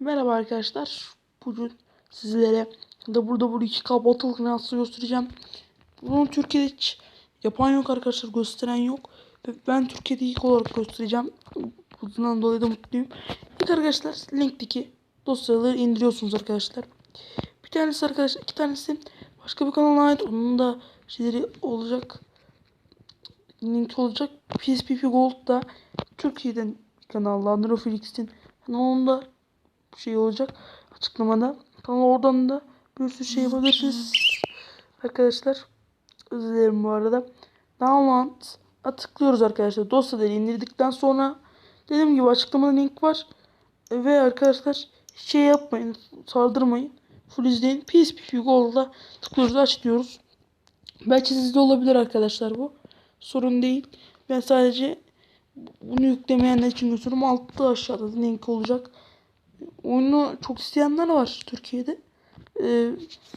Merhaba arkadaşlar. Bugün sizlere WWE2K Battle Grounds'ı göstereceğim. Bunu Türkiye'de hiç yapan yok arkadaşlar. Gösteren yok. Ve ben Türkiye'de ilk olarak göstereceğim. Bundan dolayı da mutluyum. İlk arkadaşlar linkteki dosyaları indiriyorsunuz arkadaşlar. Bir tanesi arkadaşlar iki tanesi başka bir kanala ait. Onun da şeyleri olacak. Link olacak. PSPP Gold da Türkiye'den bir kanal. Androfilix'in kanalında şey olacak açıklamada. Kanal oradan da bir sürü şey yapabilirsiniz. Arkadaşlar özür dilerim bu arada. Download'a tıklıyoruz arkadaşlar. Dosyaları indirdikten sonra dediğim gibi açıklamada link var. Ve arkadaşlar şey yapmayın. Sardırmayın. Full izleyin. PSP Gold'a tıklıyoruz açıyoruz. Belki sizde olabilir arkadaşlar bu. Sorun değil. Ben sadece bunu yüklemeyenler için götürüyorum. Altta aşağıda link olacak. Oyunu çok isteyenler var Türkiye'de. Ee,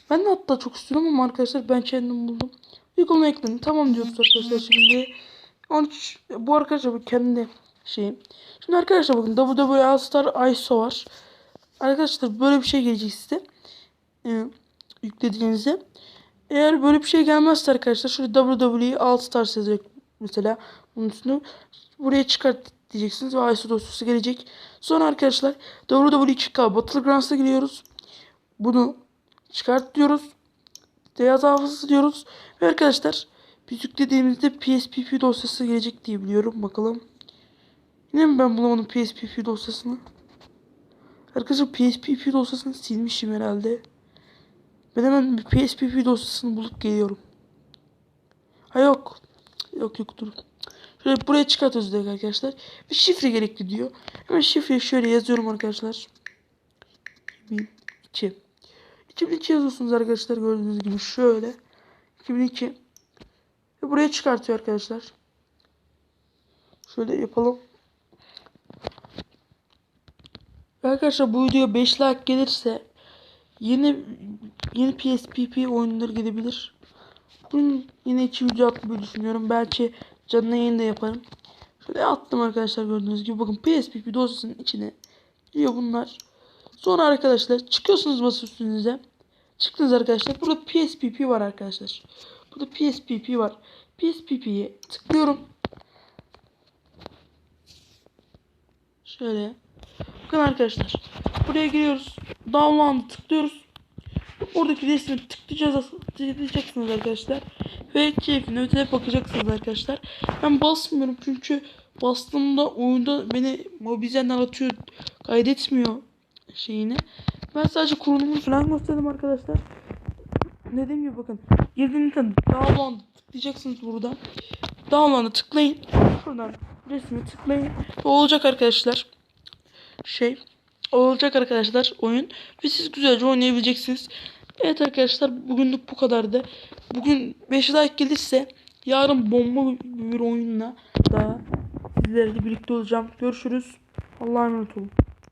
ben de hatta çok istiyorum ama arkadaşlar ben kendim buldum. Uygulama ekledim. Tamam diyoruz arkadaşlar şimdi. 13 bu arkadaşlar bu kendi şeyim. Şimdi arkadaşlar bakın WWE All Star ISO var. Arkadaşlar böyle bir şey gelecek size. Ee, yüklediğinizde. Eğer böyle bir şey gelmezse arkadaşlar şöyle WWE All Stars yazacak mesela. Bunun üstüne buraya çıkart diyeceksiniz ve ISO dosyası gelecek. Sonra arkadaşlar WWE2K Battlegrounds'a giriyoruz. Bunu çıkart diyoruz. Beyaz hafızası diyoruz. Ve arkadaşlar biz yüklediğimizde PSPP dosyası gelecek diye biliyorum. Bakalım. Yine mi ben bulamadım PSPP dosyasını? Arkadaşlar PSPP dosyasını silmişim herhalde. Ben hemen bir PSPP dosyasını bulup geliyorum. Ha yok. Yok yok dur. Şöyle buraya çıkartıyoruz direkt arkadaşlar. Bir şifre gerekli diyor. Hemen şifreyi şöyle yazıyorum arkadaşlar. 2002. 2002 yazıyorsunuz arkadaşlar gördüğünüz gibi şöyle. 2002. Ve buraya çıkartıyor arkadaşlar. Şöyle yapalım. Arkadaşlar bu videoya 5 like gelirse yeni yeni PSPP oyunları gelebilir. Bugün yine iki video atmayı düşünüyorum. Belki canlı yayın yaparım. Şöyle attım arkadaşlar gördüğünüz gibi. Bakın PSPP dosyasının içine giriyor bunlar. Sonra arkadaşlar çıkıyorsunuz masa üstünüze. Çıktınız arkadaşlar. Burada PSPP var arkadaşlar. Burada PSPP var. PSPP'ye tıklıyorum. Şöyle. Bakın arkadaşlar. Buraya giriyoruz. Download'a tıklıyoruz. Oradaki resmi tıklayacaksınız arkadaşlar. Ve keyfine öteye bakacaksınız arkadaşlar. Ben basmıyorum çünkü bastığımda oyunda beni mobilizenden atıyor. Kaydetmiyor şeyini. Ben sadece kurulumu falan gösterdim arkadaşlar. Dediğim gibi bakın. Girdiğinizde download tıklayacaksınız buradan. Download'a tıklayın. Şuradan resmi tıklayın. Ve olacak arkadaşlar. Şey olacak arkadaşlar oyun ve siz güzelce oynayabileceksiniz. Evet arkadaşlar bugünlük bu kadardı. Bugün 5 like gelirse yarın bomba bir oyunla daha sizlerle birlikte olacağım. Görüşürüz. Allah'a emanet olun.